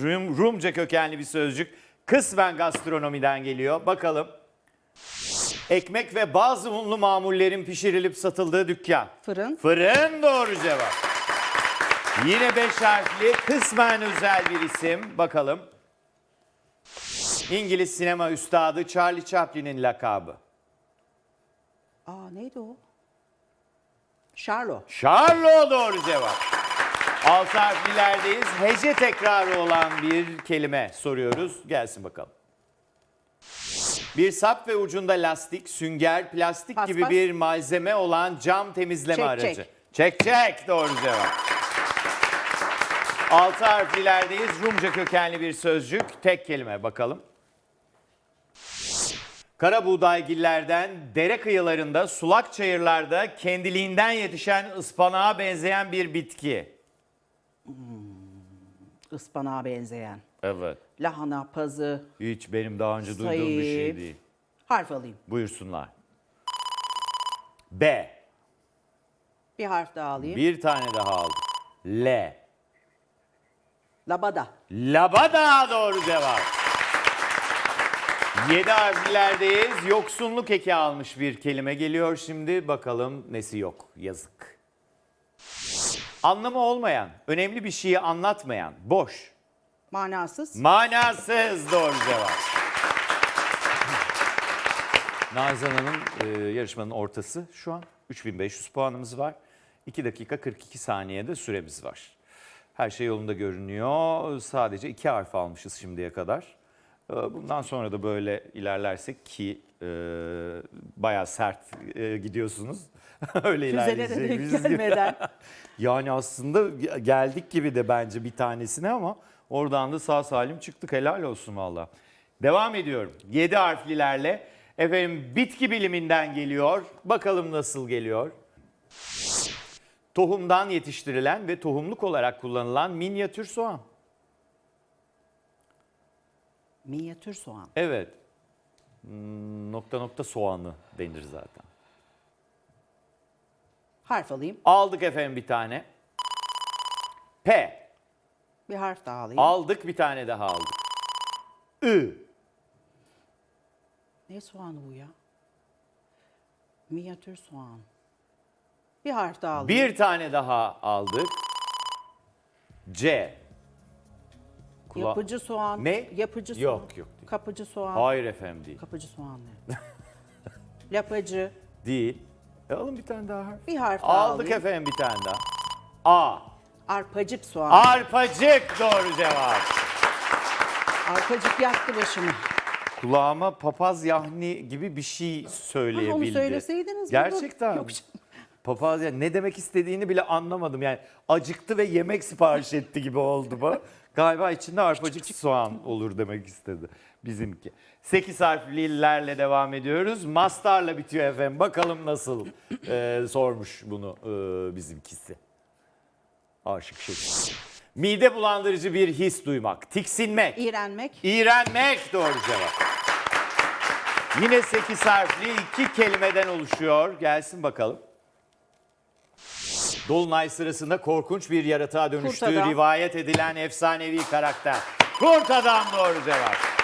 Rum, Rumca kökenli bir sözcük. Kısmen gastronomiden geliyor. Bakalım. Ekmek ve bazı unlu mamullerin pişirilip satıldığı dükkan. Fırın. Fırın doğru cevap. Yine beş harfli kısmen özel bir isim. Bakalım. İngiliz sinema üstadı Charlie Chaplin'in lakabı. Aa neydi o? Charlo. Charlo doğru cevap. Altı harflilerdeyiz. Hece tekrarı olan bir kelime soruyoruz. Gelsin bakalım. Bir sap ve ucunda lastik, sünger, plastik Pas, gibi bir malzeme olan cam temizleme Çek, aracı. çek. Çek çek doğru cevap. Altı harflilerdeyiz. Rumca kökenli bir sözcük. Tek kelime bakalım. Kara buğdaygillerden dere kıyılarında, sulak çayırlarda kendiliğinden yetişen ıspanağa benzeyen bir bitki. Ispanağa benzeyen. Evet. Lahana, pazı. Hiç benim daha önce duyduğum bir şey değil. Harf alayım. Buyursunlar. B. Bir harf daha alayım. Bir tane daha aldım. L. Labada. Labada doğru cevap. Yedi harflerdeyiz. Yoksunluk eki almış bir kelime geliyor şimdi. Bakalım nesi yok. Yazık. Anlamı olmayan, önemli bir şeyi anlatmayan, boş, Manasız. manasız doğru cevap. Nazan Hanım e, yarışmanın ortası şu an. 3500 puanımız var. 2 dakika 42 saniyede süremiz var. Her şey yolunda görünüyor. Sadece iki harf almışız şimdiye kadar. E, Bundan sonra da böyle ilerlersek ki e, bayağı sert e, gidiyorsunuz. Öyle ilerleyeceğiz. gelmeden. Yani aslında geldik gibi de bence bir tanesine ama oradan da sağ salim çıktık. Helal olsun valla. Devam ediyorum. 7 harflilerle. Efendim bitki biliminden geliyor. Bakalım nasıl geliyor. Tohumdan yetiştirilen ve tohumluk olarak kullanılan minyatür soğan. Minyatür soğan. Evet. Hmm, Nokta nokta soğanı denir zaten. Harf alayım. Aldık efendim bir tane. P. Bir harf daha alayım. Aldık bir tane daha aldık. I. Ne soğanı bu ya? Minyatür soğan. Bir harf daha alayım. Bir tane daha aldık. C. Kula- Yapıcı soğan. Ne? Yapıcı soğan. Yok, yok değil. Kapıcı soğan. Hayır efendim değil. Kapıcı soğan ne? Lapacı. Değil. E alın bir tane daha harf. Bir harf daha Aldık alayım. efendim bir tane daha. A. Arpacık soğan. Arpacık doğru cevap. Arpacık yaktı başımı. Kulağıma papaz yahni gibi bir şey söyleyebildi. onu söyleseydiniz. Gerçekten. Yok canım. Papaz ya ne demek istediğini bile anlamadım. Yani acıktı ve yemek sipariş etti gibi oldu bu. Galiba içinde arpacık soğan olur demek istedi bizimki. 8 harflilerle devam ediyoruz. Mastarla bitiyor efendim. Bakalım nasıl e, sormuş bunu e, bizimkisi. Aşık şey. Mide bulandırıcı bir his duymak. Tiksinmek. İğrenmek. İğrenmek doğru cevap. Yine 8 harfli iki kelimeden oluşuyor. Gelsin bakalım. Dolunay sırasında korkunç bir yaratığa dönüştüğü Kurt adam. rivayet edilen efsanevi karakter. Kurt adam doğru cevap.